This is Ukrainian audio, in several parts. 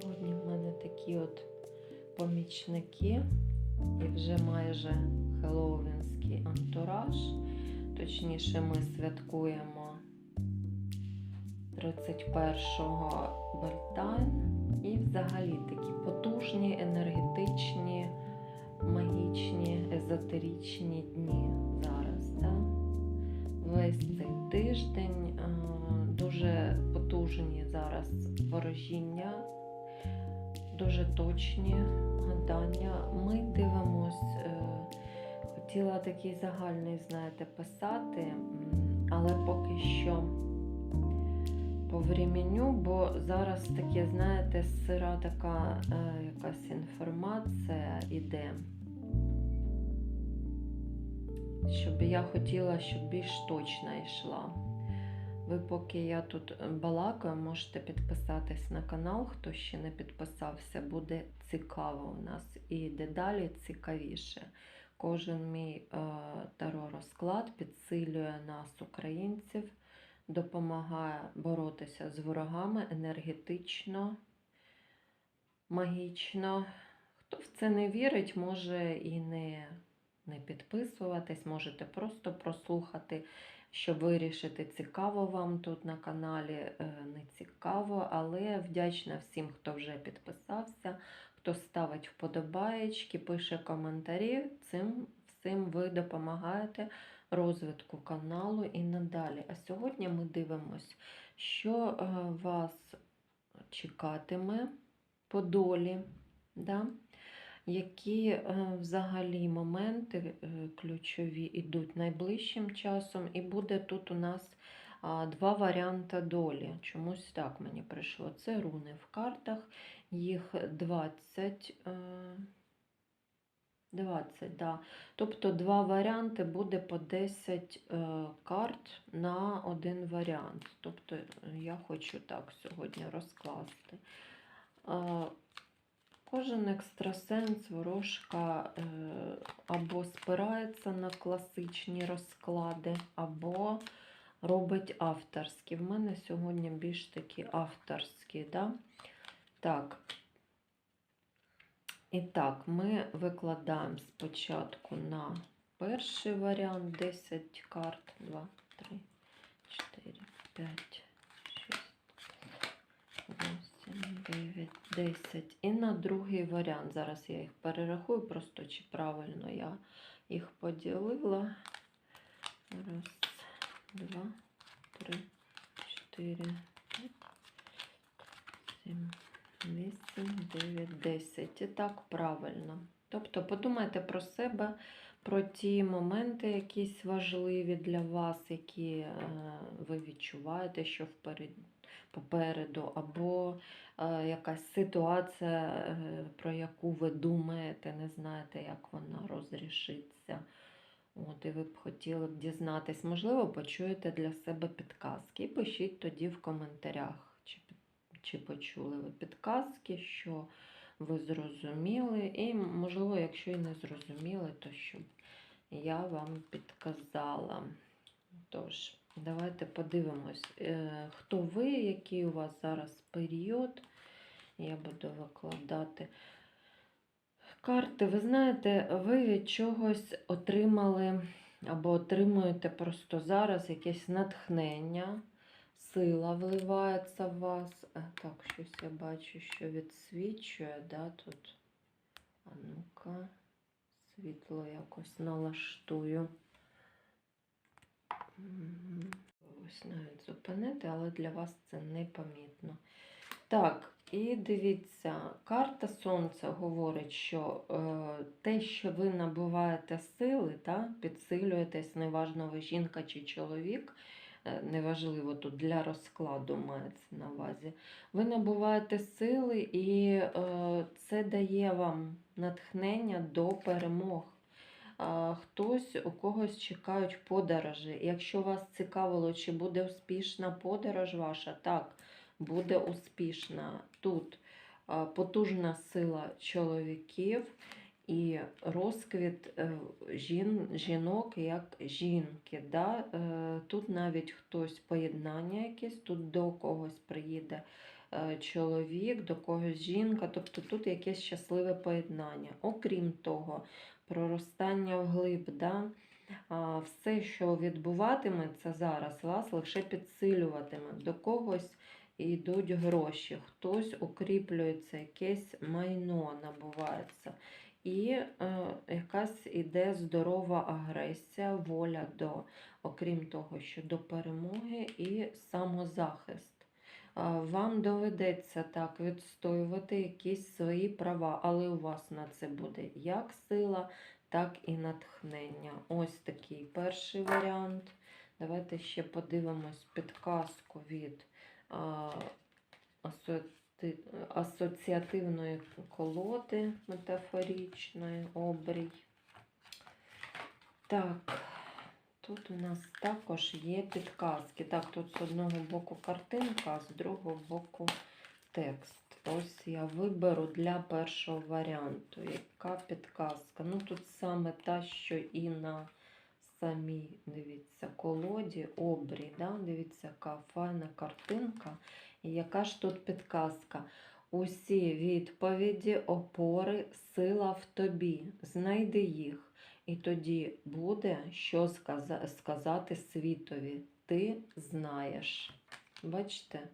Сьогодні в мене такі от помічники і вже майже хеллоуінський антураж. Точніше, ми святкуємо 31-го Бальтайн. І взагалі такі потужні, енергетичні, магічні, езотеричні дні зараз. Да? Весь цей тиждень е, дуже потужні зараз ворожіння, дуже точні гадання. Ми дивимось, е, хотіла такий загальний, знаєте, писати, але поки що по временю, бо зараз таке, знаєте, сира така е, якась інформація іде. Щоб я хотіла, щоб більш точно йшла. Ви, поки я тут балакаю, можете підписатись на канал, хто ще не підписався, буде цікаво у нас і дедалі цікавіше. Кожен мій е, таро розклад підсилює нас, українців, допомагає боротися з ворогами енергетично, магічно. Хто в це не вірить, може і не, не підписуватись, можете просто прослухати щоб вирішити, цікаво вам тут на каналі, е, не цікаво, але вдячна всім, хто вже підписався, хто ставить вподобаєчки, пише коментарі. Цим всім ви допомагаєте розвитку каналу і надалі. А сьогодні ми дивимось, що е, вас чекатиме по долі. Да? Які е, взагалі моменти е, ключові йдуть найближчим часом, і буде тут у нас два варіанти долі. Чомусь так мені прийшло. Це руни в картах, їх 20. е, 20, да. Тобто два варіанти буде по 10 е, карт на один варіант. Тобто е, я хочу так сьогодні розкласти. Кожен екстрасенс, ворожка е, або спирається на класичні розклади, або робить авторські. В мене сьогодні більш такі авторські. Да? Так. І так, ми викладаємо спочатку на перший варіант 10 карт. 2, 3, 4, 5, 6, 8, 9, 10. І на другий варіант. Зараз я їх перерахую, просто чи правильно я їх поділила. Раз, два, три, чотири, п'ять, сім, вісім, дев'ять, десять. І так правильно. Тобто подумайте про себе, про ті моменти, якісь важливі для вас, які е, ви відчуваєте, що вперед, попереду, або е, якась ситуація, е, про яку ви думаєте, не знаєте, як вона розрішиться. От, і ви б хотіли б дізнатись, можливо, почуєте для себе підказки. І пишіть тоді в коментарях, чи, чи почули ви підказки, що ви зрозуміли. І, можливо, якщо і не зрозуміли, то щоб я вам підказала. Тож, давайте подивимось, е, хто ви, який у вас зараз період. Я буду викладати карти. Ви знаєте, ви від чогось отримали або отримуєте просто зараз якесь натхнення, сила вливається в вас. Так, щось я бачу, що відсвічує, да, тут. А ну-ка, світло якось налаштую. Ось навіть зупинити, але для вас це непомітно. Так, і дивіться, карта Сонця говорить, що е, те, що ви набуваєте сили, та, підсилюєтесь, неважно, ви жінка чи чоловік, е, неважливо тут для розкладу мається на увазі. Ви набуваєте сили, і е, це дає вам натхнення до перемог. Хтось у когось чекають подорожі. Якщо вас цікавило, чи буде успішна подорож ваша, так, буде успішна. Тут потужна сила чоловіків і розквіт е, жін, жінок як жінки. Да? Е, Тут навіть хтось поєднання якесь, тут до когось приїде чоловік, до когось жінка. Тобто тут якесь щасливе поєднання. Окрім того, проростання вглиб. Да? Все, що відбуватиметься зараз, вас лише підсилюватиме. До когось йдуть гроші, хтось укріплюється, якесь майно набувається. І е, якась іде здорова агресія, воля до, окрім того, що до перемоги і самозахист. Вам доведеться так відстоювати якісь свої права, але у вас на це буде як сила, так і натхнення. Ось такий перший варіант. Давайте ще подивимось підказку від а, асоці... асоціативної колоди метафоричної обрій. Так, тут у нас також є підказки. Так, тут з одного боку картинка, а з другого боку текст. Ось я виберу для першого варіанту. Яка підказка? Ну, тут саме та, що і на самій, дивіться, колоді, обрій. Да? Дивіться, яка файна картинка. І яка ж тут підказка? Усі відповіді, опори, сила в тобі. Знайди їх. І тоді буде що сказати світові. Ти знаєш. Бачите?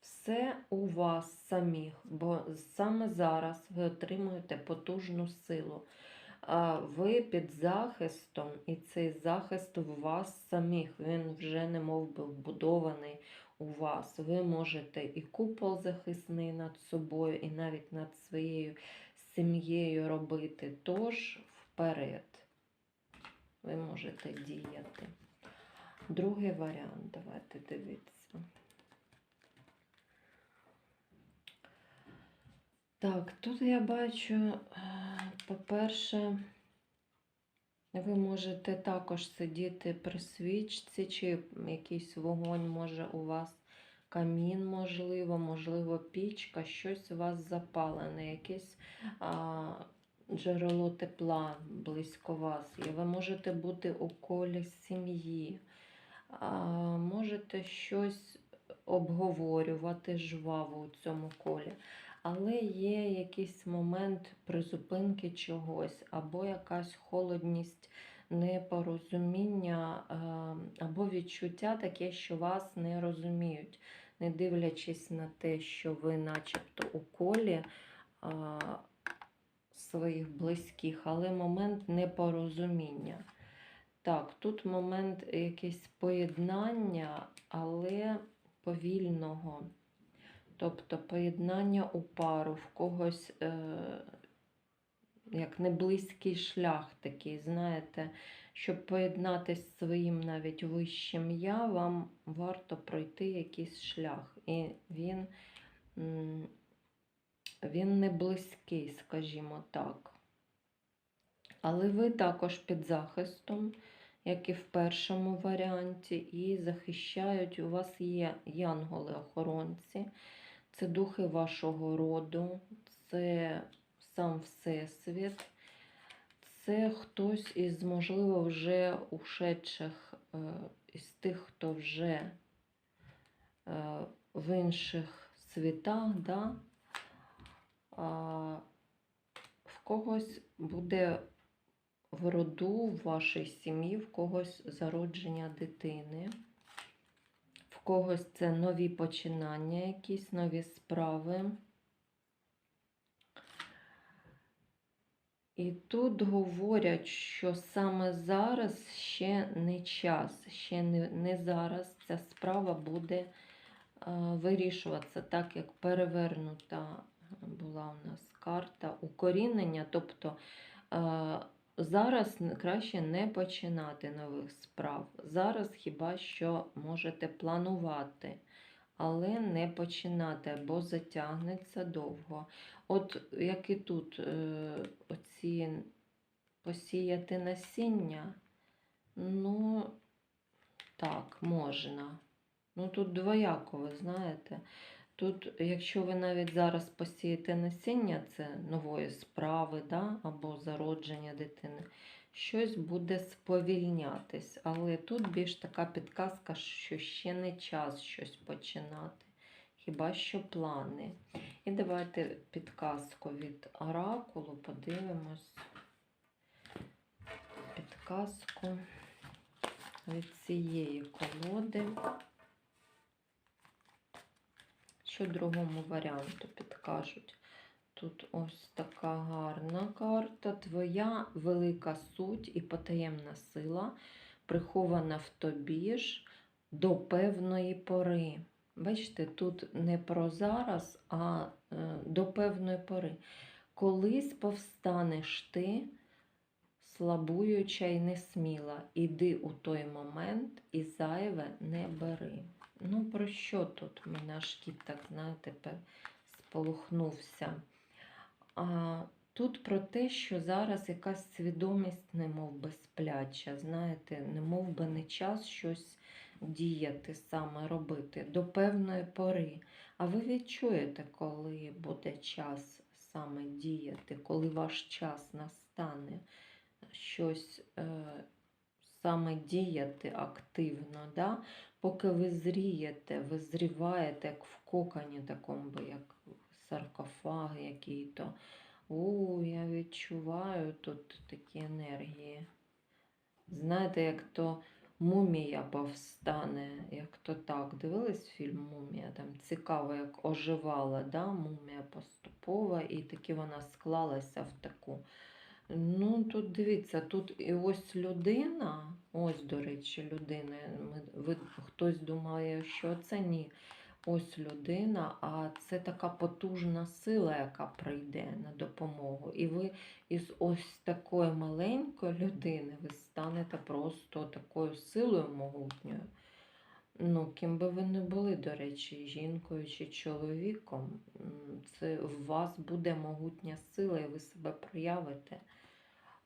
Все у вас самих, бо саме зараз ви отримуєте потужну силу. Ви під захистом, і цей захист в вас самих, він вже не мов би вбудований у вас. Ви можете і купол захисний над собою, і навіть над своєю сім'єю робити. Тож вперед ви можете діяти. Другий варіант, давайте дивитися. Так, тут я бачу, е, по-перше, ви можете також сидіти при свічці, чи якийсь вогонь може у вас, камін, можливо, можливо, пічка, щось у вас запалене, якесь а, джерело тепла близько вас є. Ви можете бути у колі сім'ї, можете щось обговорювати жваво у цьому колі. Але є якийсь момент призупинки чогось, або якась холодність, непорозуміння, е, або відчуття таке, що вас не розуміють, не дивлячись на те, що ви начебто у колі е, своїх близьких, але момент непорозуміння. Так, тут момент якесь поєднання, але повільного. Тобто поєднання у пару, в когось е, як неблизький шлях такий, знаєте, щоб поєднатися з своїм навіть вищим я, вам варто пройти якийсь шлях. І він, він не близький, скажімо так. Але ви також під захистом, як і в першому варіанті, і захищають, у вас є янголи-охоронці. Це духи вашого роду, це сам Всесвіт, це хтось із, можливо, вже ушедших, е, із тих, хто вже е, в інших світах, да? в когось буде в роду, в вашій сім'ї, в когось зародження дитини. Когось це нові починання, якісь нові справи. І тут говорять, що саме зараз ще не час, ще не, не зараз ця справа буде е, вирішуватися, так як перевернута була у нас карта укорінення. Тобто е, Зараз краще не починати нових справ. Зараз хіба що можете планувати, але не починати, бо затягнеться довго. От як і тут е, оці посіяти насіння, ну, так, можна. Ну, тут двояко, ви знаєте. Тут, якщо ви навіть зараз посієте насіння, це нової справи, да? або зародження дитини, щось буде сповільнятись. Але тут більш така підказка, що ще не час щось починати. хіба що плани. І давайте підказку від оракулу, подивимось. Підказку від цієї колоди. Що другому варіанту підкажуть? Тут ось така гарна карта. Твоя велика суть і потаємна сила прихована в тобі ж до певної пори. Бачите, тут не про зараз, а е, до певної пори. Колись повстанеш ти, слабуюча і несміла, іди у той момент і зайве не бери. Ну, про що тут? Мене аж кіт так, знаєте, сполухнувся. А, тут про те, що зараз якась свідомість, немов би спляча, знаєте, немов би не час щось діяти, саме робити до певної пори. А ви відчуєте, коли буде час саме діяти, коли ваш час настане щось е, саме діяти активно, да? поки ви зрієте, ви зріваєте, як в коконі такому, як саркофаг який-то. У, я відчуваю тут такі енергії. Знаєте, як то мумія повстане, як то так. Дивились фільм Мумія? Там цікаво, як оживала да? мумія поступово, і таки вона склалася в таку. Ну, тут дивіться, тут і ось людина, ось, до речі, людина. Ми, ви, хтось думає, що це ні. Ось людина, а це така потужна сила, яка прийде на допомогу. І ви із ось такої маленької людини ви станете просто такою силою могутньою. Ну, ким би ви не були, до речі, жінкою чи чоловіком, це в вас буде могутня сила, і ви себе проявите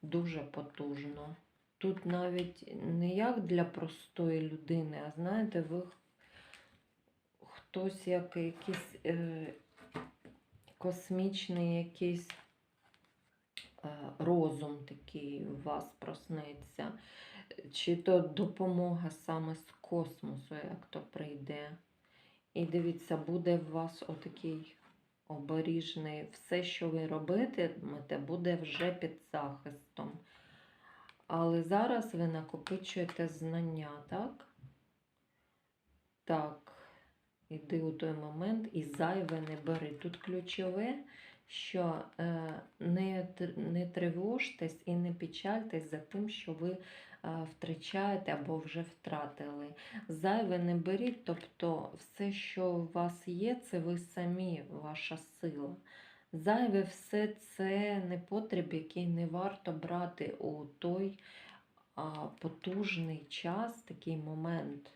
дуже потужно. Тут навіть не як для простої людини, а знаєте, ви хтось як якийсь е, космічний якийсь е, розум такий у вас проснеться, чи то допомога саме з космосу, як то прийде. І дивіться, буде в вас отакий оберіжний, все, що ви робитимете, буде вже під захистом. Але зараз ви накопичуєте знання, так? Так, іди у той момент і зайве не бери. Тут ключове, що е, не, не тривожтесь і не печальтесь за тим, що ви втрачаєте або вже втратили. Зайве не беріть, тобто все, що у вас є, це ви самі, ваша сила. Зайве все це непотріб, який не варто брати у той потужний час, такий момент,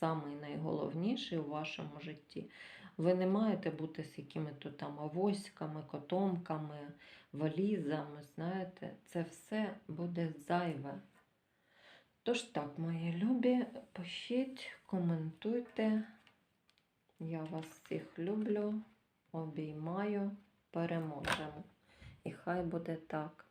самий найголовніший у вашому житті. Ви не маєте бути з якими-то там авоськами, котомками, валізами, знаєте, це все буде зайве. Тож так, мої любі, пишіть, коментуйте. Я вас всіх люблю, обіймаю, переможемо. І хай буде так.